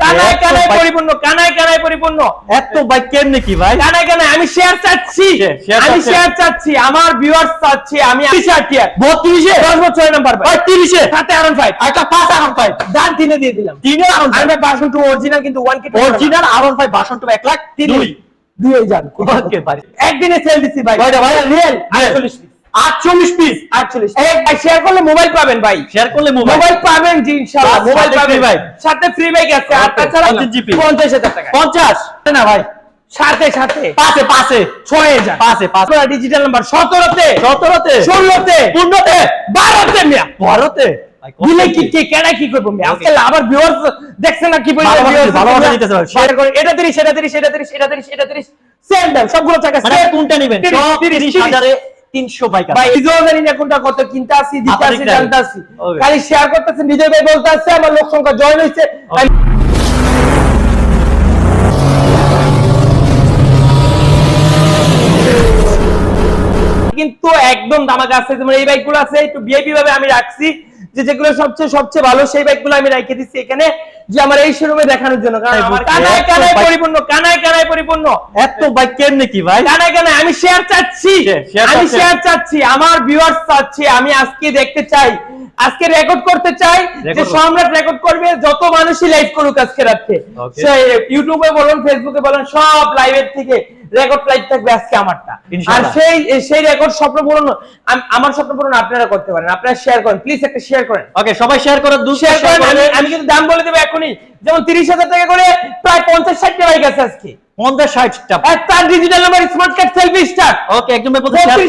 কানায় কানায় পরিপূর্ণ কানায় কানায় পরিপূর্ণ। এত বাইক কেমনে কি ভাই? কানায় কানায় আমি শেয়ার চাচ্ছি। আমি শেয়ার চাচ্ছি আমার ভিউয়ার্স চাচ্ছি আমি টিশার্ট টিয়ার বত্রিশে? দশ বছরের নাম্বার ভাই। তিরিশে? সাথে আরন ফাইভ একটা পাঁচ আরন ফাইভ দান তিনে দিয়ে দিলাম। তিনে আরন আমি বাসন টু অরিজিনাল কিন্তু ওয়ান কে original R one five version two এক লাখ তিন দুই। দুই যান। ওকে ভাই একদিনে সেল দিচ্ছি ভাই। ভাই? Real Real। 48 পিস পিস 48 এই ভাই শেয়ার করলে মোবাইল পাবেন ভাই। শেয়ার করলে মোবাইল মোবাইল পাবেন জি ইনশাআল্লাহ মোবাইল পাবেন। bike। সাথে ফ্রি বাইক আছে আর তাছাড়া 50000 টাকা। পঞ্চাশ? না ভাই সাথে সাথে। পাঁচে পাঁচে। ছয় হাজার। পাঁচে পাঁচ। ডিজিটাল নাম্বার সতেরোতে। সতেরোতে। ষোলোতে। পনেরোতে। বারোতে মিয়া। বারোতে। দিলে কি কে কেডা কি করব মিয়া? আজকে আবার ভিউয়ার্স দেখছেন না কি ভালোবাসা? দিতেছে ভাই। করে। এটা 30 এটা 30 এটা 30 এটা 30 এটা 30 সেম দাম সবগুলো টাকা মানে কোনটা নেবেন? 30, সব 30, তিরিশ 30 হাজারে তিনশো বাইক নিজেও জানি না কোনটা কত কিনতে আসি দিতে আসি জানতে আসি। খালি শেয়ার করতেছেন নিজের ভাই বলতে আসছে আমার লোক সংখ্যা জয়েন হয়েছে। আমি কিন্তু একদম দামাকা আছে তোমার এই বাইকগুলো আছে একটু ভিআইপি ভাবে আমি রাখছি। যে যেগুলো সবচেয়ে সবচেয়ে ভালো সেই বাইকগুলো আমি রেখে দিচ্ছি এখানে যে আমার এই শোরুমে দেখানোর জন্য। কারণ আমার কানায় কানায় পরিপূর্ণ কানায় কানায় পরিপূর্ণ। এত বাইক কেমনে কি ভাই? কানায় কানায় আমি শেয়ার চাচ্ছি। আমি শেয়ার চাচ্ছি আমার ভিউয়ার্স চাচ্ছি। আমি আজকে দেখতে চাই আজকে রেকর্ড করতে চাই যে। সম্রাট রেকর্ড করবে যত মানুষই লাইভ করুক আজকে রাতে। Okay. সে ইউটিউবে বলুন ফেসবুকে বলুন সব লাইভের থেকে রেকর্ড লাইভ থাকবে আজকে আমারটা। আর সেই সেই রেকর্ড স্বপ্ন পূরণ আম- আমার স্বপ্ন পূরণ আপনারা করতে পারেন। আপনারা শেয়ার করেন। প্লিজ একটা শেয়ার করেন। ওকে সবাই শেয়ার করার দু শেয়ার করেন আমি আমি কিন্তু দাম বলে দেবো এখনই। যেমন তিরিশ হাজার টাকা করে প্রায় পঞ্চাশ ষাটটা বাইক আছে আজকে। পঞ্চাশ ষাটটা তার digital number smart card self start okay একদম ভাই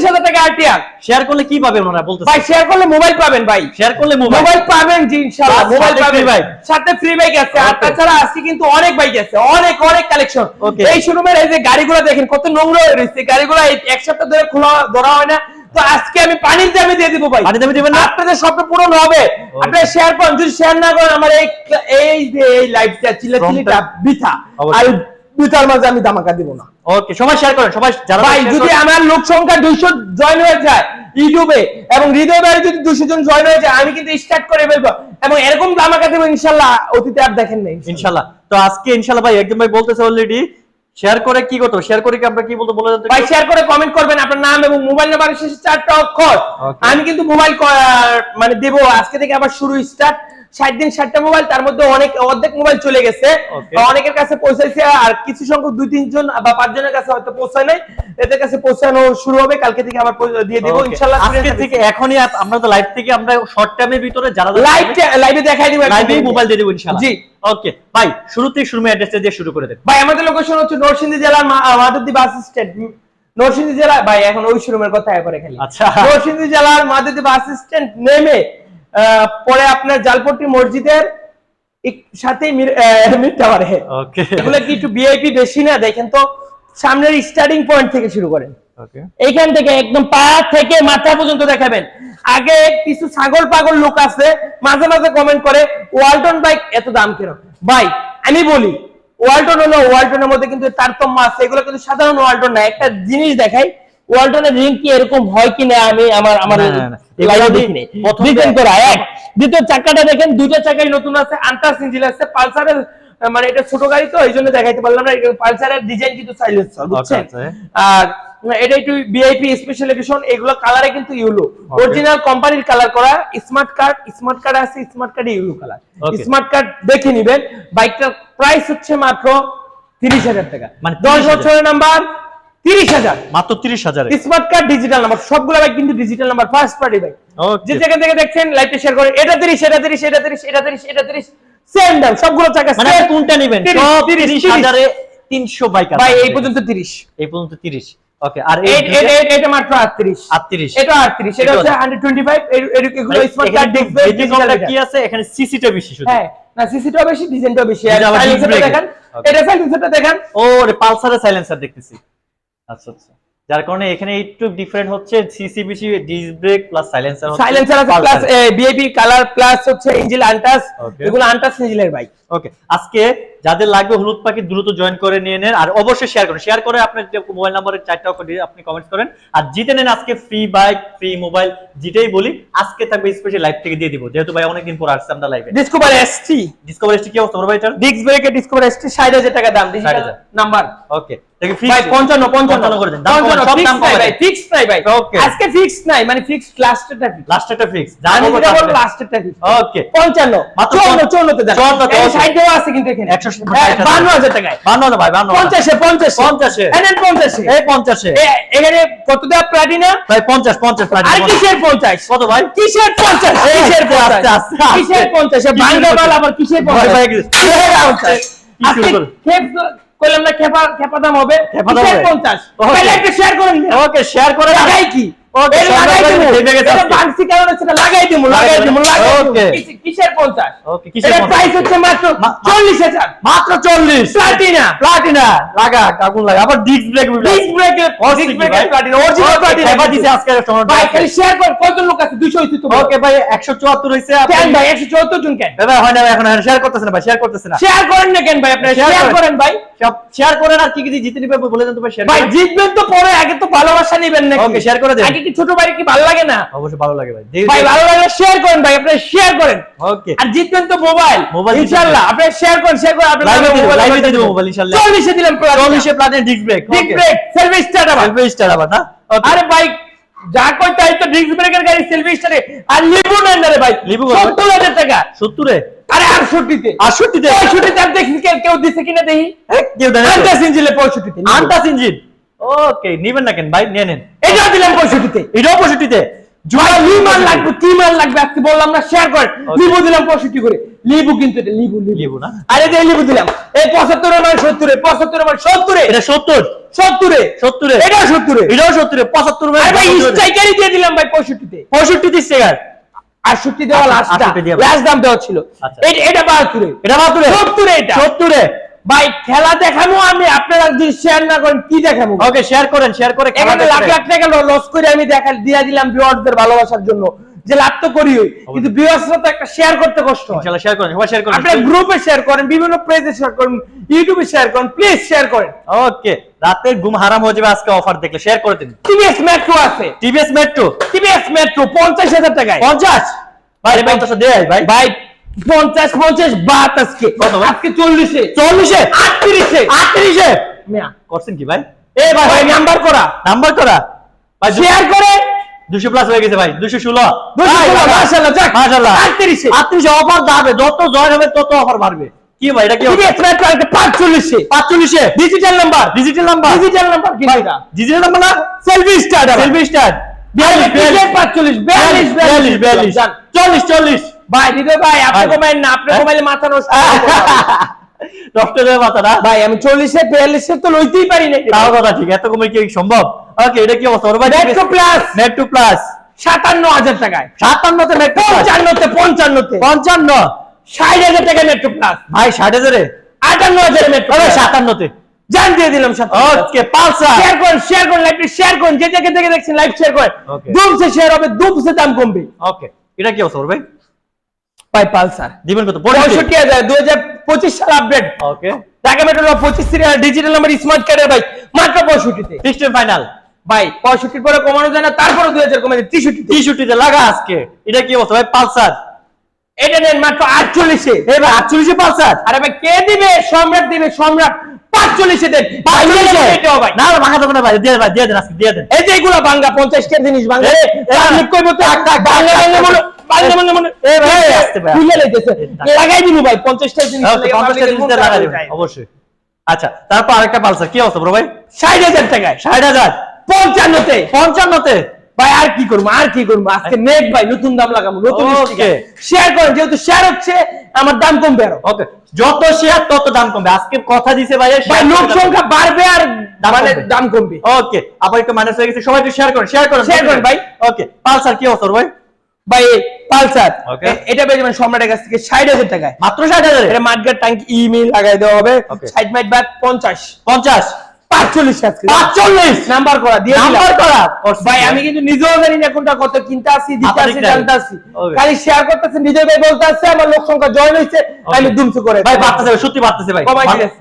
হাজার টাকা আরটিআর শেয়ার করলে কি পাবে ওনারা বলতেছে। ভাই শেয়ার করলে মোবাইল পাবেন ভাই। শেয়ার করলে মোবাইল মোবাইল পাবেন জি ইনশাআল্লাহ মোবাইল পাবেন। bike। সাথে ফ্রি বাইক আছে। আর তাছাড়া আজকে কিন্তু অনেক বাইক আছে অনেক অনেক কালেকশন এই শোরুমের এই যে গাড়িগুলো দেখেন কত নোংরা হয়ে রয়েছে। গাড়িগুলো এক সপ্তাহ ধরে খোলা ধরা হয় না। তো আজকে আমি পানির দামে দিয়ে দিব ভাই। পানির দামে দিবেন না? আপনাদের স্বপ্ন পূরণ হবে। আপনারা শেয়ার করেন। যদি শেয়ার না করেন আমার এই এই যে এই লাইভটা চিল্লা চিল্লিটা বৃথা। আর বৃথার মাঝে আমি দামাকা দিব না। ওকে সবাই শেয়ার করেন সবাই যারা ভাই যদি আমার লোক সংখ্যা দুইশো জয়েন হয়ে যায় ইউটিউবে এবং হৃদয় বাড়ি যদি দুশো জন জয়েন হয়ে যায় আমি কিন্তু স্টার্ট করে ফেলব। এবং এরকম দামাকা দেবো ইনশাল্লাহ অতীতে আর দেখেন নাই। ইনশাআল্লাহ তো আজকে ইনশাআল্লাহ ভাই একদম ভাই বলতেছে অলরেডি শেয়ার করে কি করতে শেয়ার করে কি আমরা কি বলতে বলে ভাই শেয়ার করে কমেন্ট করবেন আপনার নাম এবং মোবাইল নাম্বারের শেষে চারটা অক্ষর। আমি কিন্তু মোবাইল মানে দেবো আজকে থেকে আবার শুরু স্টার্ট ষাট দিন ষাটটা মোবাইল তার মধ্যে অনেক অর্ধেক মোবাইল চলে গেছে। অনেকের কাছে পৌঁছাইছে আর কিছু সংখ্যক দুই তিনজন বা পাঁচজনের কাছে হয়তো পৌঁছায় নাই। এদের কাছে পৌঁছানো শুরু হবে কালকে থেকে আবার দিয়ে দেবো আজকে থেকে এখনই আমরা তো লাইভ থেকে আমরা শর্ট টাইমের ভিতরে যারা লাইভ লাইভে দেখাই দিব লাইভে মোবাইল দিয়ে দেবো ইনশাআল্লাহ। জি। ওকে ভাই শুরুতেই শুরু অ্যাড্রেসটা দিয়ে শুরু করে দেন। ভাই আমাদের লোকেশন হচ্ছে নরসিংদী জেলার মাধবদী বাস স্ট্যান্ড নরসিংদী জেলা ভাই এখন ওই শোরুমের কথা খালি। আচ্ছা। নরসিংদী জেলার মাধবদী বাস স্ট্যান্ড নেমে পরে আপনার জালপট্টি মসজিদের সাথে এগুলো কি একটু ভিআইপি বেশি না? দেখেন তো সামনের স্টার্টিং পয়েন্ট থেকে শুরু করেন। এইখান থেকে একদম পা থেকে মাথা পর্যন্ত দেখাবেন। আগে কিছু ছাগল পাগল লোক আছে মাঝে মাঝে কমেন্ট করে ওয়ালটন বাইক এত দাম কেন ভাই আমি বলি ওয়ালটন হলো ওয়ালটনের মধ্যে কিন্তু তারতম্য আছে। এগুলো কিন্তু সাধারণ ওয়ালটন না। একটা জিনিস দেখাই ওয়ালটনের রিং কি এরকম হয় কিনা আমি আমার আমার দেখিনি। করা এক। দ্বিতীয় চাকাটা দেখেন দুইটা চাকাই নতুন আছে আন্টাস ইঞ্জিন আছে পালসারের মানে এটা ছোট গাড়ি তো এই জন্য দেখাইতে পারলাম না পালসারের ডিজাইন কিন্তু সাইলেন্সার বুঝছেন। আর এটা একটু ভিআইপি স্পেশাল এডিশন এগুলো কালারে কিন্তু ইউলো অরিজিনাল কোম্পানির কালার করা স্মার্ট কার্ড স্মার্ট কার্ড আছে স্মার্ট কার্ডে ইউলো কালার স্মার্ট কার্ড দেখে নিবেন বাইকটার প্রাইস হচ্ছে মাত্র তিরিশ হাজার টাকা। মানে দশ বছরের নাম্বার তিরিশ হাজার। মাত্র তিরিশ হাজারে। স্মার্ট কার্ড ডিজিটাল নাম্বার সবগুলো বাইক কিন্তু digital number first party bike Okay. যে যেখান থেকে দেখছেন লাইভটা শেয়ার করে এটা তিরিশ এটা তিরিশ এটা তিরিশ এটা তিরিশ এটা তিরিশ। সেম দাম সবগুলো মানে কোনটা নেবেন? তিরিশ। হাজারে তিনশো বাইক ভাই এই পর্যন্ত তিরিশ। এই পর্যন্ত তিরিশ। ওকে আর এটা মাত্র আটত্রিশ। 38 এটা আটত্রিশ এটা এটা হচ্ছে কত? হান্ড্রেড টোয়েন্টি ফাইভ এগুলো স্মার্ট কার্ড কি আছে? এখানে সিসিটা বেশি শুধু। হ্যাঁ না সিসিটাও বেশি ডিজাইনটাও বেশি। আর দেখেন. এটা সাইলেন্সারটা দেখেন। ও রে পালসারের সাইলেন্সার দেখতেছি। আচ্ছা আচ্ছা। যার কারণে এখানে একটু ডিফারেন্ট হচ্ছে সিসিবিসি বেশি disc brake plus silencer silencer আছে প্লাস বিআইপি কালার প্লাস হচ্ছে ইঞ্জিন আন্টাস. এগুলো আনটাস ইঞ্জিনের বাইক ওকে আজকে যাদের লাগবে হলুদ পাখি দ্রুত জয়েন করে নিয়ে নেন আর অবশ্যই শেয়ার করুন। শেয়ার করে আপনার মোবাইল নাম্বারের চারটা আপনি কমেন্ট করেন। আর জিতে নেন আজকে ফ্রি বাইক ফ্রি মোবাইল যেটাই বলি আজকে থাকবে স্পেশাল লাইভ থেকে দিয়ে দিব। যেহেতু ভাই অনেকদিন পর আসছে আমরা লাইভে ডিসকভার এসটি ডিসকভার এসটি কি অবস্থা ভাই এটার? ডিস্ক ব্রেকের ডিসকভার এসটি ষাট হাজার টাকা দাম। ডিজিটাল নাম্বার ওকে দেখি ভাই ফিক্স পঞ্চান্ন। পঞ্চান্ন করে দেন। দাম সব দাম ভাই ফিক্স নাই ভাই। Okay. আজকে ফিক্স নাই মানে ফিক্স লাস্টেরটা ফিক্স বলব লাস্টেরটা ফিক্স ওকে পঞ্চান্ন। মাত্র চুয়ান্ন চুয়ান্নতে দেন 54 তে, okay. আছে কিন্তু এখানে। বান্ন হাজার টাকায়। বান্ন ভাই বান্ন পঞ্চাশে পঞ্চাশে। পঞ্চাশে। এনেন পঞ্চাশে। এই পঞ্চাশে। এখানে কত দেওয়া প্লাটিনা ভাই পঞ্চাশ পঞ্চাশ প্রায় কিসের পঞ্চাশ? কত ভাই? কিসের পঞ্চাশ? কিসের আস্তে। কিসের পঞ্চাশ? বাংলা বাল আবার কিসের না খেপা খেপা দাম হবে। খেপা দাম হবে? পঞ্চাশ? Okay. শেয়ার করেন ওকে শেয়ার করে রাখ। কি? Okay, এটা সবাই লাগাই লাগাই দিমু। ভেবে গেছে। এটা আজকে। বাংসি কারণে সেটা লাগাই দিমু লাগাই লাগাই দিমু দিমু। লাগাই দিমু Okay. কিসে- কিসের পঞ্চাশ? Okay, কিসের এটা 50? প্রাইস হচ্ছে মাত্র চল্লিশ হাজার। মাত্র চল্লিশ। প্লাটিনা প্লাটিনা লাগা আগুন লাগা। আবার ডিস্ক ব্রেক ডিস্ক ব্রেকের ডিস্ক ব্রেকের প্লাটিনা অরিজিনাল প্লাটিনা এবার দিছে আজকে সময় ভাই খালি শেয়ার কর কত লোক আছে? 200 ওকে ভাই 174 হইছে। আপনি কেন ভাই 174 জন কেন? ভাই হয় না এখন শেয়ার করতেছেন না ভাই শেয়ার করতেছেন না। শেয়ার করেন না কেন ভাই Share শেয়ার করেন। ভাই। সব শেয়ার করেন আর কি কি জিতে নিবে বলে দেন তো ভাই শেয়ার ভাই জিতবেন তো পরে আগে তো ভালোবাসা নেবেন নাকি? Okay, share করে দেন। কি ছোট ভাই কি ভালো লাগে না? অবশ্যই ভালো লাগে ভাই। ভাই ভালো লাগলে শেয়ার করেন ভাই আপনারা শেয়ার করেন। ওকে আর জিতবেন তো মোবাইল জিতবেন। ইনশাআল্লাহ আপনারা শেয়ার করেন শেয়ার করেন Live এ দিব, মোবাইল দিয়ে দেবো মোবাইল ইনশাআল্লাহ। 40 এ দিলাম প্লাস 40 এ Platina disc brake disc brake self start আবার। সেলফি স্টার আবার না? আরে ভাই যা কই তাই তো ডিস্ক ব্রেকের গাড়ি সেলফি স্টারে আর লিবু নেন না রে ভাই লিবু 70000 টাকা। 70 এ আরে 68 তে 68 তে 65 তে দেখি কেউ- দিছে কিনা দেখি। কেউ দেন আন্দাজ ইঞ্জিলে 65 তে আনটাস ইঞ্জিন? ওকে নিবেন না কেন? ভাই নিয়ে নেন। এটাও দিলাম 65 তে এটাও 65 তে ভাই মাল লাগবে কি মাল লাগবে আজকে বললাম না শেয়ার করেন। লিবু দিলাম 65 করে। লিবু কিন্তু এটা লিবু লিবু। না? আরে যে লিবু দিলাম এই 75 এর মান 70 এ 75 এর মান 70 এ এটা 70 70 এ 70 এ এটাও 70 এ এটাও 70 এ 75 আরে ভাই স্ট্রাইকারই দিয়ে দিলাম ভাই 65 তে 65 দিচ্ছে গার 68 দেওয়া লাস্ট দাম দেওয়া ছিল। আচ্ছা। এটা এটা 72 এটা 70 এ এটা। 70 এ ভাই খেলা দেখানো আমি আপনারা যদি শেয়ার না করেন কি দেখাবো? ওকে শেয়ার করেন শেয়ার করে এখানে লাখ লাখ টাকা লস করে আমি দেখা দিয়া দিলাম ভিউয়ারদের ভালোবাসার জন্য। যে লাভ তো করি কিন্তু ভিউয়ার্সরা তো একটা শেয়ার করতে কষ্ট হয়। ইনশাআল্লাহ শেয়ার করেন সবাই শেয়ার করেন। আপনারা গ্রুপে শেয়ার করেন বিভিন্ন পেজে শেয়ার করেন ইউটিউবে শেয়ার করেন প্লিজ শেয়ার করেন। ওকে রাতের ঘুম হারাম হয়ে যাবে আজকে অফার দেখলে শেয়ার করে দিন। টিভিএস মেট্রো আছে। টিভিএস মেট্রো টিভিএস মেট্রো পঞ্চাশ হাজার টাকায়। 50 ভাই আরে ভাই, 50 দেয় ভাই। ভাই পঞ্চাশ পঞ্চাশ বাত আজকে। আজকে চল্লিশে। 40 এ আটত্রিশে? 38 এ মিয়া, করছেন কি ভাই? এ ভাই ভাই নাম্বার করা। নাম্বার করা? ভাই শেয়ার করে। 200 প্লাস হয়ে গেছে ভাই 216 মাশাআল্লাহ যাক। মাশাআল্লাহ। আটত্রিশে। অফার যাবে যত জয়েন হবে তত অফার বাড়বে। কি ভাই এটা কি আছে পাঁচচল্লিশে। Digital number digital number digital number কিন্তু এটা ডিজিটাল নাম্বার না? সেলফি স্টার্ট সেলফি স্টার 42 পাঁচচল্লিশ বিয়াল্লিশ বিয়াল্লিশ বিয়াল্লিশ। 40 40 ভাই হৃদয় ভাই আপনি ভাই। কমাইন না আপনি হ্যাঁ? কমাইলে মাথা নষ্ট ডক্টরের মাথা না ভাই আমি চল্লিশে বিয়াল্লিশে তো লইতেই পারি না তাও কথা ঠিক এত কমে কি সম্ভব? ওকে এটা কি অবস্থা? ওর ভাই Metro plus net two plus সাতান্ন হাজার টাকায়। 57 তে পঞ্চান্নতে পঞ্চান্নতে। 55 ষাট হাজার টাকা মেট্রো প্লাস ভাই 60 এ আটান্ন হাজার আরে 57 জান দিয়ে দিলাম ওকে শেয়ার করেন শেয়ার করেন শেয়ার করেন যে জায়গা থেকে দেখছেন লাইভ শেয়ার করেন। Okay. দুমসে শেয়ার হবে দুমসে দাম কমবে। ওকে এটা কি অবস্থা ভাই ভাই পালসার। দিবেন কত? পঁয়ষট্টি। হাজার দুই হাজার পঁচিশ সাল আপডেট ওকে ঢাকা মেট্রো পঁচিশ সিরিয়াল ডিজিটাল নাম্বার স্মার্ট কার্ডের ভাই মাত্র পঁয়ষট্টিতে। ফিক্সড ফাইনাল ভাই পঁয়ষট্টির পরে কমানো যায় না তারপরে দুই হাজার কমে যায় তেষট্টিতে। 63 তে লাগা আজকে। এটা কি অবস্থা? ভাই পালসার। এটা নেন মাত্র আটচল্লিশে। এই ভাই 48 এ পালসার। আরে ভাই কে দিবে? সম্রাট দিবে সম্রাট। পাঁচচল্লিশে দেন। ভাই। না না ভাঙা দেবেন না ভাই দিয়ে দেন ভাই দিয়ে দেন আজকে দিয়ে দেন। এই যে এগুলা জিনিস এ, এ, কইবো তো টাক, টাক, বাঙ্গা মনে টাক। বাঙ্গা বাঙ্গা মনে এ, ভাই, খুলে আসতে। লইতেছে এ, টাক। লাগাই দিব ভাই পঞ্চাশটা জিনিস 50 টা জিনিস লাগা দিবেন অবশ্যই। আচ্ছা তারপর আরেকটা পালসার কি অবস্থা বড় ভাই? ষাট হাজার টাকায়। 60000 পঞ্চান্নতে। 55 তে ভাই আর কি করব আর কি করব? আজকে নেট ভাই নতুন দাম লাগাবো নতুন শেয়ার করেন যেহেতু শেয়ার হচ্ছে আমার দাম কমবে আরও। ওকে যত শেয়ার তত দাম কমবে। আজকে কথা দিছে ভাই ভাই লোক সংখ্যা বাড়বে আর দাম মানে কমবে। ওকে আবার একটু মাইনাস হয়ে গেছে সবাই একটু শেয়ার করেন শেয়ার করেন। Share করেন ভাই। ওকে পালসার কি অবস্থা ভাই? পালসার। এটা পেয়ে যাবেন সম্রাটের কাছ থেকে ষাট হাজার টাকায়। মাত্র 60000 এটা মাঠগার ট্যাঙ্কি ইমেল লাগাই দেওয়া হবে. ষাট মাইট বাদ পঞ্চাশ। 50 পাঁচচল্লিশ আজকে 45 নাম্বার করা দিয়ে নাম্বার করা? ভাই আমি কিন্তু নিজেও জানি না কোনটা কত কিনতে আসি দিতে আসি জানতে আসি। খালি শেয়ার করতেছে নিজে ভাই বলতে আসছে আমার লোক সংখ্যা জয়েন হয়েছে আমি দুমসু করে ভাই বাড়তেছে সত্যি বাড়তেছে ভাই।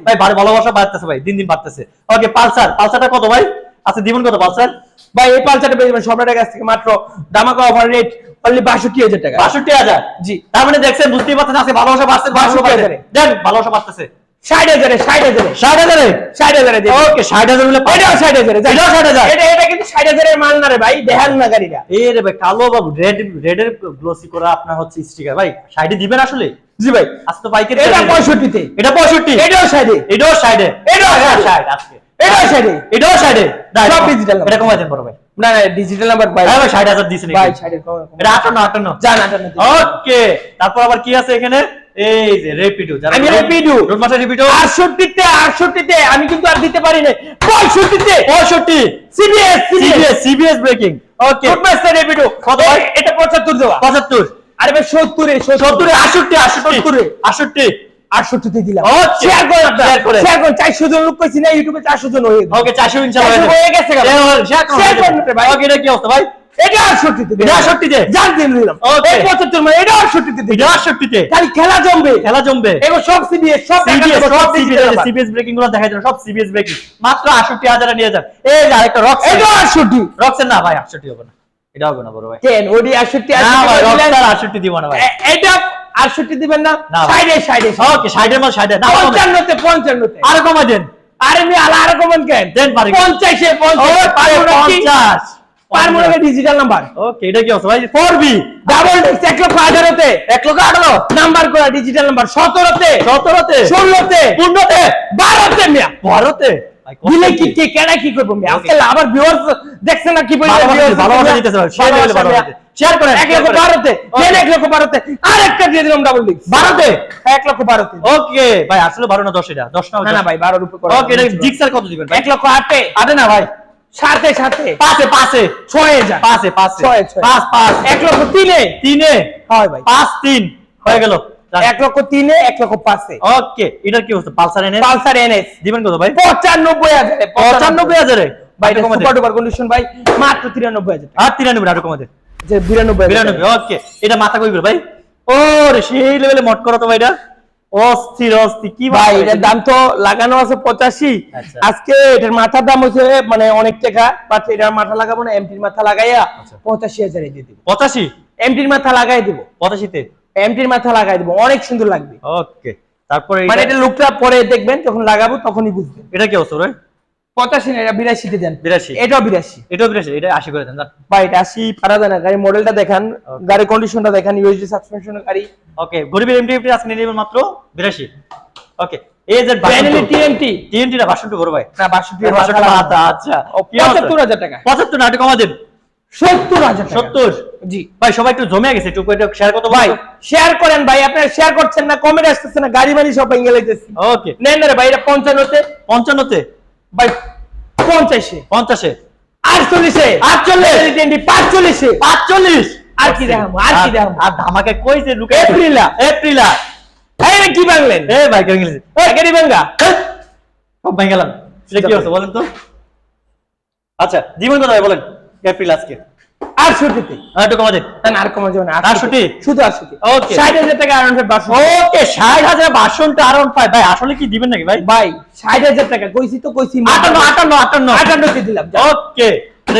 ভাই ভালো- ভালোবাসা বাড়তেছে ভাই দিন দিন বাড়তেছে। ওকে পালসার পালসারটা কত ভাই? আচ্ছা দিবেন কত পালসার ভাই এই পালসারটা পেয়ে যাবেন সম্রাটের কাছ থেকে মাত্র দামাকা অফার রেট অনলি বাষট্টি হাজার টাকা। বাষট্টি হাজার? জি। তার মানে দেখছেন বুঝতেই পারছেন আজকে ভালোবাসা বাড়ছে ভালোবাসা 62 হাজারে। দেন ভালোবাসা বাড়তেছে। ষাট হাজারে ষাট হাজারে। ষাট হাজারে? ষাট হাজারে ওকে ষাট হাজার হলে এটাও ষাট হাজারে এটাও ষাট হাজার? এটা এটা কিন্তু ষাট হাজারের মাল না রে ভাই দেখান না গাড়িটা। এ রে ভাই কালো বাবু রেড রেডের গ্লোসি করা আপনার হচ্ছে স্টিকার ভাই দিবেন আসলে? জি ভাই। এটা পঁয়ষট্টিতে। এটা পঁয়ষট্টি? এটাও ষাটে এটাও সাইডে এটাও ষাট আজকে। এটাও ষাটে এটাও সাইডে সব digital এটা কমাই দেন বড় ভাই। না না ডিজিটাল নাম্বার ভাই হ্যাঁ ভাই ষাট হাজার ভাই ষাটের কম কম। এটা আটান্ন আটান্ন। জান আটান্ন দিন। ওকে তারপর আবার কি আছে এখানে? এই যে রেপিডো আমি। রোড রেপিডো কিন্তু আর দিতে পারি না পঁয়ষট্টিতে। পঁয়ষট্টি। CBS CBS CBS breaking okay. Rapido কত ভাই? এটা পঁচাত্তর দেওয়া। পঁচাত্তর। আরে ভাই সত্তরে। সত্তরে আটষট্টি আটষট্টি। সত্তরে। আটষট্টি। আটষট্টিতে দিলাম। শেয়ার করেন আপনারা Share শেয়ার করেন চারশো জন লোক কইছি না ইউটিউবে চারশো জন হয়ে ওকে চারশো ইনশাল্লাহ হয়ে গেছে। শেয়ার Share ভাই। ওকে এটা কি অবস্থা ভাই? এটা আটষট্টিতে এটা 68 তে? দিন দিলাম এই পঁচাত্তর মানে এটা আটষট্টিতে এটা আটষট্টিতে? খালি খেলা জমবে। খেলা জমবে। এগুলো সব সিবিএস সব সিবিএস ব্রেকিংগুলো দেখাই দেন সব সিবিএস ব্রেকিং মাত্র আটষট্টি হাজারে নিয়ে যান। এই যে আরেকটা রক্স এটা আটষট্টি। রক্সের না ভাই আটষট্টি হবে না। এটা হবে না বড় ভাই। কেন? ওডি আটষট্টি আটষট্টি দিব না ভাই। এটা আটষট্টি দিবেন না। সাইডে সাইডে ওকে ষাটে না পঞ্চান্নতে পঞ্চান্নতে। আরও কমা দেন। আরে আমি আলা আর কমন কেন দেন পারি। পঞ্চাশে পঞ্চাশ। পারমোনাকে ডিজিটাল নাম্বার ওকে এটা কি অবস্থা? ভাই ডাবল এক লক্ষ লক্ষ আঠারো। নাম্বার করা ডিজিটাল নাম্বার সতেরোতে। সতেরোতে। ষোলোতে। পনেরোতে। বারোতে মিয়া। বারোতে। ভাই, কত দিলে কি কি? কে কেনা কি করব মিয়া? আজকাল আবার ভিউয়ার্স দেখছে না কি ভালোবাসা দিতেছে। Share করেন, এক লক্ষ বারোতে. দেন এক লক্ষ বারোতে আর একটা দিয়ে দিলাম ডাবল ডিস্ক বারোতে? এক লক্ষ বারোতে। ওকে ভাই আসলে বারো না দশ এটা। দশ না না ভাই বারোর উপর ওকে এটা কত দিবেন এক লক্ষ আটে। আটে না ভাই? সাথে সাথে পাঁচে পাঁচে। ছয়ে যা পাঁচে পাঁচে। এক লক্ষ তিনে। তিনে? হয় ভাই। পাঁচ তিন। হয়ে গেল। এক লক্ষ তিনে এক লক্ষ পাঁচে। ওকে এটার কি অবস্থা? পালসার এনে পালসার এনএস দিবেন কত ভাই? পঁচানব্বই হাজারে। পঁচানব্বই হাজারে? ভাই এটা সুপার ডুপার কন্ডিশন ভাই। মাত্র তিরানব্বই হাজার আর তিরানব্বই আরও কমাতে। যে বিরানব্বই হাজার বিরানব্বই ওকে এটা মাথা কই ভাই। ও রে সেই লেভেলে মট করো তো ভাই এটা। অস্থির অস্থির কি ভাই এটার দাম তো লাগানো আছে পঁচাশি। আচ্ছা। আজকে এটার মাথার দাম হচ্ছে মানে অনেক টাকা বাট এটার মাথা লাগাবো না এমটির মাথা লাগাইয়া আচ্ছা। পঁচাশি হাজারে দিয়ে দিব। পঁচাশি? এমটির মাথা লাগাই দিব। পঁচাশিতে? এমটির মাথা লাগাই দিব অনেক সুন্দর লাগবে। ওকে তারপরে মানে এটা এটা লুকটা পরে দেখবেন যখন লাগাবো তখনই বুঝবেন। এটা কি অবস্থা ভাই? পঁচাশি না এটা বিরাশিতে দেন। বিরাশি। এটাও বিরাশি। এটাও বিরাশি এটা আশি করে দেন এটা আশি পারা যায় না গাড়ি মডেলটা দেখান গাড়ির কন্ডিশনটা দেখান ইউএসডি সাসপেনশন গাড়ি। ওকে গরিবের এমটি এমটি আজকে নিয়ে নেবেন মাত্র বিরাশি। ওকে এই যে প্যানেলে টিএনটি টিএনটি না বড় ভাই। না বাষট্টি বাসন আচ্ছা। পঁচাত্তর হাজার টাকা। পঁচাত্তর না একটু কমা দেন। সত্তর হাজার সত্তর? জি। ভাই সবাই একটু জমে গেছে একটু শেয়ার কত ভাই। শেয়ার করেন ভাই আপনারা শেয়ার করছেন না কমেন্ট আসতেছে না গাড়ি বাড়ি সব ভেঙে ওকে নেন রে ভাই এটা পঞ্চান্নতে। পঞ্চান্নতে? ভাই পঞ্চাশে। পঞ্চাশে। আটচল্লিশে। আটচল্লিশ। টোয়েন্টি পাঁচচল্লিশে। পাঁচচল্লিশ। আর কি দেখাবো, আর কি দেখাবো? আর ধামাকে কইছে লুকে এপ্রিলা। এপ্রিলা। এই কি বাংলেন? এ ভাই কেন গেলেন এ কেন বাংলা সব ভাই গেলাম সেটা কি হচ্ছে বলেন তো? আচ্ছা জীবন কথা বলেন এপ্রিল আজকে। আটষট্টিতে। একটু কমা দেন না না, আর কমা যাবে না আটষট্টি? শুধু আটষট্টি। Okay. ষাট হাজার টাকা আরাউন্ড বাসন ওকে ষাট হাজার বাসনটা আর পাই ভাই আসলে কি দিবেন নাকি ভাই? ভাই ষাট হাজার টাকা কইছি তো কইছি আটান্ন আটান্ন আটান্ন। আটান্নতে দিলাম ওকে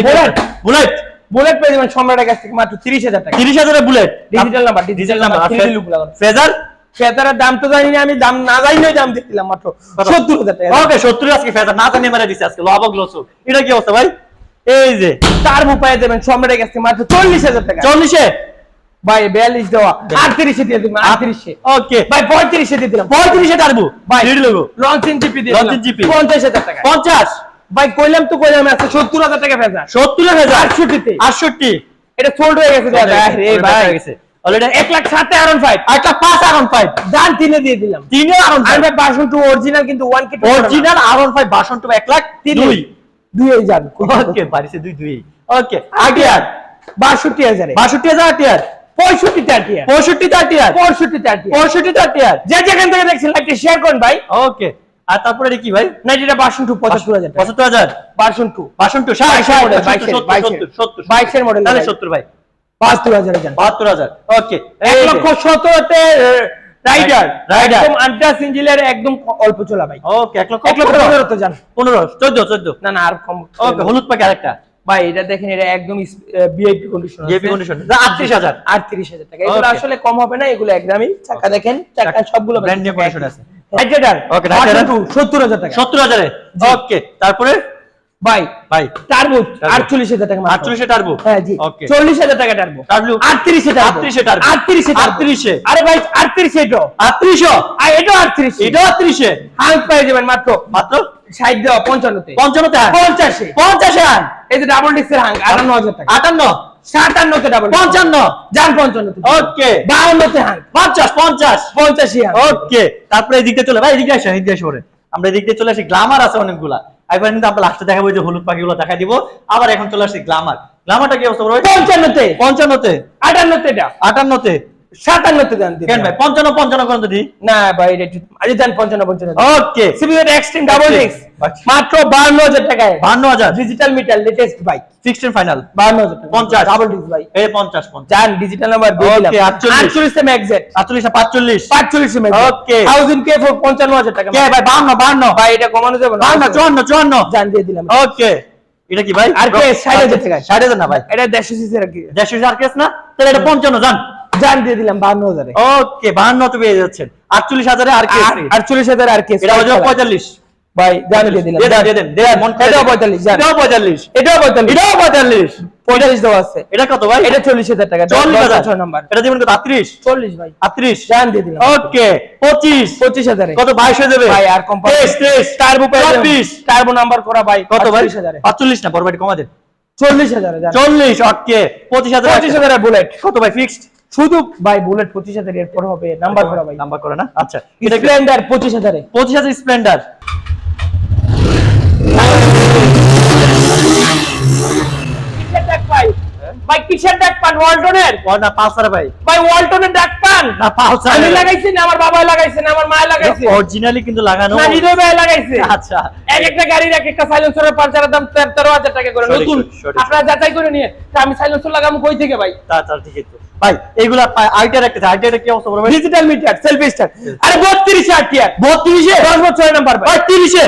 বুলেট। বুলেট বুলেট পেয়ে যাবেন সম্রাটের কাছ থেকে মাত্র তিরিশ হাজার টাকা। তিরিশ হাজারের bullet digital number digital number number look Fazer ফেতারের দাম তো জানি না আমি দাম না জানি দাম দিচ্ছিলাম মাত্র সত্তর হাজার টাকা। ওকে সত্তর আজকে ফেজার না জানিয়ে মেরে দিছে আজকে লব গ্লোসো এটা কি অবস্থা ভাই? এই যে তার উপায় দেবেন সম্রাটের কাছ মাত্র চল্লিশ হাজার টাকা। চল্লিশে? ভাই বিয়াল্লিশ দেওয়া। আটত্রিশে দিয়ে দিলাম আটত্রিশে। ওকে। ভাই পঁয়ত্রিশে দিয়ে দিলাম। পঁয়ত্রিশে টারবো? ভাই রেডি লোগো লঞ্চিং জিপি দিয়ে দিলাম। GP পঞ্চাশ হাজার টাকা। পঞ্চাশ? ভাই কইলাম তো কইলাম আজকে সত্তর হাজার টাকা ফেজা সত্তরের ফেজার আটষট্টিতে। আটষট্টি? এটা সোল্ড হয়ে গেছে ভাই অলরেডি এক লাখ সাতে আরন ফাইভ একটা পাঁচ আরন ফাইভ দান তিনে দিয়ে দিলাম। তিনে R one five version two original কিন্তু ওয়ান কে original R one five version two এক লাখ তিন দুই দুই যান। ওকে বাড়িছে দুই দুই ওকে আটিয়ার বাষট্টি হাজারে। বাষট্টি হাজার আটিয়ার পঁয়ষট্টি চারটিয়া পঁয়ষট্টি আটিয়ার পঁয়ষট্টি চারটিয়া পঁয়ষট্টি আটিয়ার যে যেখান থেকে দেখছেন লাইকটা শেয়ার করুন ভাই। ওকে আর তারপরে কি ভাই না এটা বাসন টু পঁচাত্তর হাজার? পঁচাত্তর হাজার বাসন টু বাসন টু বাইশের model, তাহলে। সত্তর ভাই। বাহাত্তর হাজারে বাহাত্তর হাজার। ওকে এক লক্ষ সতেরোতে রাইডার রাইডার একদম আন্টাস ইঞ্জিনের একদম অল্প চলা ভাই ওকে এক লক্ষ এক লক্ষ পনেরো। পনেরো তো জান। পনেরো চোদ্দ চোদ্দ। না না আর কম ওকে হলুদ পাখি আরেকটা। ভাই এটা দেখেন এটা একদম ভিআইপি কন্ডিশন জিপি কন্ডিশন আটত্রিশ হাজার। আটত্রিশ হাজার টাকা। এগুলো আসলে কম হবে না এগুলো একদমই চাকা দেখেন চাকা সবগুলো ব্র্যান্ড নিউ কন্ডিশন আছে। Rider Raider। সত্তর হাজার টাকা। সত্তর হাজারে। ওকে তারপরে? ভাই ভাই। টার্বো 48000 টাকা 48 টার্বো হ্যাঁ জি। 40000 টাকা টার্বো টার্বো টার্বো 38 38 আরে ভাই আর হাল মাত্র। মাত্র? এই যে ডাবল টাকা। ডাবল পঞ্চান্ন? যান পঞ্চান্ন ওকে বাউন্ন তে পঞ্চাশ পঞ্চাশ। পঞ্চাশি ওকে তারপরে এদিকে চলে ভাই এদিকে আসে এদিকে আসে আমরা এদিকে চলে আসি। গ্লামার আছে অনেকগুলা। একবার কিন্তু আমরা লাস্টে দেখাবো যে হলুদ পাখিগুলো দেখা দিব। আবার এখন চলে আসছি গ্লামার গ্লামারটা কি অবস্থা? পঞ্চান্নতে। পঞ্চান্নতে। আটান্নতে এটা। আটান্নতে। সাতান্নতে দেন দিন। কেন ভাই? পঞ্চান্ন পঞ্চান্ন করেন তো দি। না ভাই এটা আরে দেন পঞ্চান্ন পঞ্চান্ন। ওকে সিবিএর এক্সট্রিম ডাবল আচ্ছা। মাত্র বান্ন হাজার টাকায়। বান্ন হাজার? Digital meter latest bike sixteen final বান্ন হাজার পঞ্চাশ। ডাবল ডিস্ক ভাই এই পঞ্চাশ পঞ্চাশ। ডিজিটাল নাম্বার দিয়ে দিলাম। Okay, 48 আটচল্লিশে আটচল্লিশ পাঁচচল্লিশ। পাঁচচল্লিশে Okay. হাউজিং কে ফোর পঞ্চান্ন হাজার টাকা। কে ভাই বান্ন বান্ন। ভাই এটা কমানো যাবে না। বান্ন চুয়ান্ন চুয়ান্ন। জান দিয়ে দিলাম। ওকে এটা কি ভাই? আর কে? 60,000 টাকা। ষাট হাজার না ভাই। এটা দেড়শো সিসি রাখি দেড়শো আর কেস না? তাহলে এটা পঞ্চান্ন জান। জান দিয়ে দিলাম 52000 ওকে 52 তো পেয়ে যাচ্ছেন। 48000 এ আর কে 48000 আর কে এটা হলো 45 ভাই জান দিয়ে দিলাম এটা দিয়ে এটাও 45 এটাও 45 এটাও 45 45 দাও আছে। এটা কত ভাই? এটা 40000 টাকা 40000 6 নাম্বার। এটা দিবেন কত 38 40 ভাই। 38 জান দিয়ে দিলাম। ওকে 25 25000 এ কত 22 হয়ে যাবে? ভাই আর কম 23 23 টার্বো পেয়ে টার্বো নাম্বার করা ভাই কত ভাই? হাজার। 45 না বড় ভাই চল্লিশ হাজার চল্লিশ অটকে পঁচিশ হাজার পঁচিশ হাজার বুলেট কত ভাই ফিক্সড শুধু ভাই বুলেট পঁচিশ হাজার এরপর হবে নাম্বার করা ভাই। নাম্বার করে না? আচ্ছা স্প্লেন্ডার পঁচিশ হাজারে। পঁচিশ হাজার স্প্লেন্ডার ভাই। ভাই কিসের ডাক পান ওয়ালটনের না পালসার ভাই। ভাই ওয়ালটনের ডাক পান? না পালসার আমি লাগাইছি না আমার বাবা লাগাইছে না আমার মা লাগাইছে। অরিজিনালি কিন্তু লাগানো। না হৃদয় ভাই লাগাইছে। আচ্ছা। এক একটা গাড়ির এক একটা সাইলেন্সারের দাম তেরো- তেরো হাজার টাকা করে। নতুন। আপনারা যাচাই করে নিয়ে আমি সাইলেন্সার কই থেকে ভাই? তা তা ঠিকই তো। ভাই এইগুলা আইটার একটা আইটার কি অবস্থা ডিজিটাল মিটার সেলফি স্টার আরে বত্রিশে আটিয়ার বত্রিশে? দশ বছর নাম্বার ভাই। তিরিশে?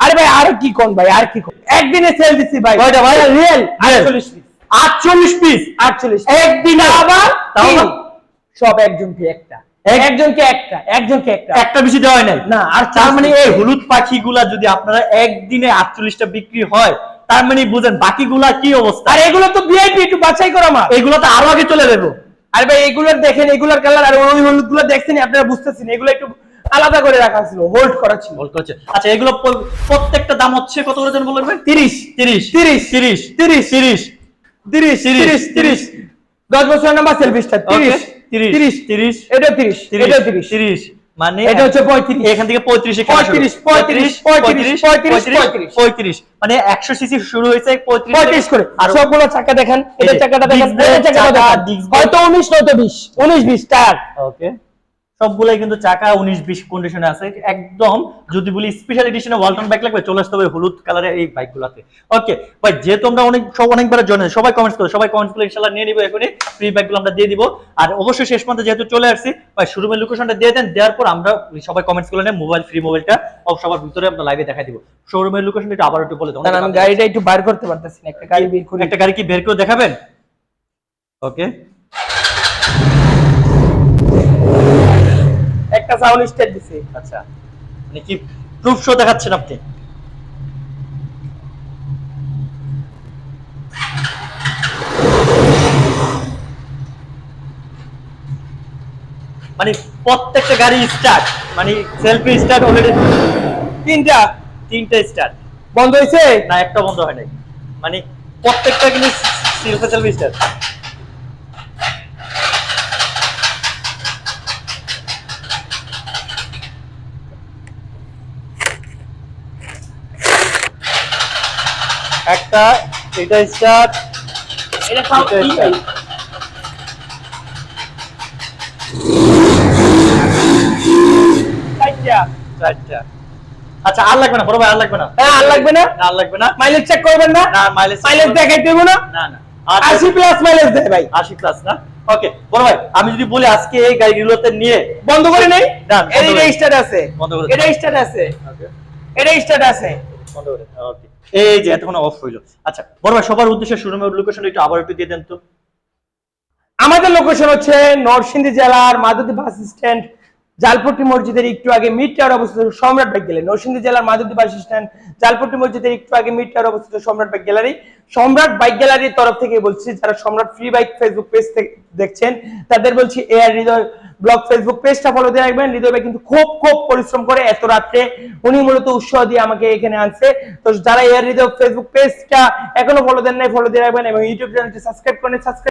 আরে ভাই আর কি কোন ভাই আর কি কোন? একদিনে সেল দিচ্ছি ভাই। কয়টা ভাই? Real Real। আটচল্লিশ পিস আটচল্লিশ পিস আটচল্লিশ একদিনে আবার তাও কি? না? সব একজনকে একটা। এক- একজনকে একটা একজনকে একটা। একটা বেশি দেওয়া হয় নাই? না, আর তার মানে এই হলুদ পাখিগুলা যদি আপনারা একদিনে আটচল্লিশটা বিক্রি হয় তার মানে বুঝেন বাকিগুলা কি অবস্থা আর এগুলো তো বিআইপি একটু বাছাই করা মা এগুলো তো আরও আগে চলে যাব আর ভাই এগুলো দেখেন এগুলোর কালার আর ওই হলুদগুলো দেখছেন আপনারা বুঝতেছেন এগুলো একটু আলাদা করে রাখা ছিল হোল্ড করা ছিল হোল্ড করছে আচ্ছা এগুলো প্রত্যেকটা দাম হচ্ছে কত করে জন বলবেন 30 30 30 30 30 30 30 30 30 30 10 বছর নাম্বার সেলফিশটা 30 30 30 এটা 30 এটা 30 30 মানে এটা হচ্ছে 35 এখান থেকে 35 35 35 35 35 35 মানে 100 সিসি শুরু হয়েছে 35 35 করে। আর সবগুলো চাকা দেখেন। এটা চাকাটা দেখেন। এটা চাকাটা দেখেন। হয়তো 19 নয়তো 20 19 20 টায়ার ওকে সবগুলাই কিন্তু চাকা উনিশ বিশ কন্ডিশনে আছে। একদম যদি বলি স্পেশাল এডিশনে ওয়ালটন বাইক লাগবে চলে আসতে হবে হলুদ কালারের এই বাইক গুলাতে। ওকে ভাই যেহেতু আমরা অনেক সব অনেকবার জন্য সবাই কমেন্টস করে সবাই কমেন্টস করে ইনশাল্লাহ নিয়ে নিবো এখনই ফ্রি বাইকগুলো আমরা দিয়ে দিব। আর অবশ্যই শেষ পর্যন্ত যেহেতু চলে আসছি ভাই শোরুমের লোকেশনটা দিয়ে দেন দেওয়ার পর আমরা সবাই কমেন্টস করে মোবাইল ফ্রি মোবাইলটা সবার ভিতরে আমরা লাইভে দেখা দিব। শোরুমের লোকেশনটা একটু আবার একটু বলে দাও আমি গাড়িটা একটু বার করতে পারতেছি না একটা গাড়ি বের করি। একটা গাড়ি কি বের করে দেখাবেন? ওকে সাউন্ড স্টেট দিছে। আচ্ছা। মানে কি প্রুফ শো দেখাচ্ছেন আপনি? মানে প্রত্যেকটা গাড়ি স্টার্ট মানে সেলফি স্টার্ট অলরেডি তিনটা? তিনটা স্টার্ট বন্ধ হয়েছে না একটা বন্ধ হয় নাই। মানে প্রত্যেকটা কিন্তু সেলফি সেলফি স্টার্ট একটা এটা স্টার্ট এটা? চারটা। আচ্ছা আর লাগবে না বড় ভাই আর লাগবে না। হ্যাঁ, আর লাগবে না? আর লাগবে না। মাইলেজ চেক করবেন না? না মাইলেজ মাইলেজ দেখাই দেবো না। না? না আর আশি প্লাস মাইলেজ দেয় ভাই। প্লাস না? ওকে বড় ভাই আমি যদি বলি আজকে এই গাড়িগুলোতে নিয়ে বন্ধ করে নেই? না, এটা স্টার্ট আছে। বন্ধ করে। এটা স্টার্ট আছে। এটা স্টার্ট আছে। এই যে এতক্ষণ অফ হইল। আচ্ছা বড় সবার উদ্দেশ্যে শোরুমের লোকেশন একটু আবার একটু দিয়ে দেন তো। আমাদের লোকেশন হচ্ছে নরসিংদী জেলার মাধুদী বাস স্ট্যান্ড জালপট্টি মসজিদের একটু আগে মিড টাওয়ার অবস্থিত সম্রাট ব্যাগ গ্যালারি। নরসিংদী জেলার মাধবদী বাস স্ট্যান্ড জালপট্টি মসজিদের একটু আগে মিড টাওয়ার অবস্থিত সম্রাট বাইক গ্যালারি। সম্রাট বাইক গ্যালারির তরফ থেকে বলছি, যারা সম্রাট ফ্রি বাইক ফেসবুক পেজ দেখছেন, তাদের বলছি এআর হৃদয় ব্লগ ফেসবুক পেজটা ফলো দিয়ে রাখবেন। হৃদয় ভাই কিন্তু খুব খুব পরিশ্রম করে এত রাত্রে উনি মূলত উৎসাহ দিয়ে আমাকে এখানে আনছে। তো যারা এআর হৃদয় ফেসবুক পেজটা এখনও ফলো দেন নাই ফলো দিয়ে রাখবেন এবং ইউটিউব চ্যানেলটি সাবস্ক্রাইব করেন সাবস্ক্রাইব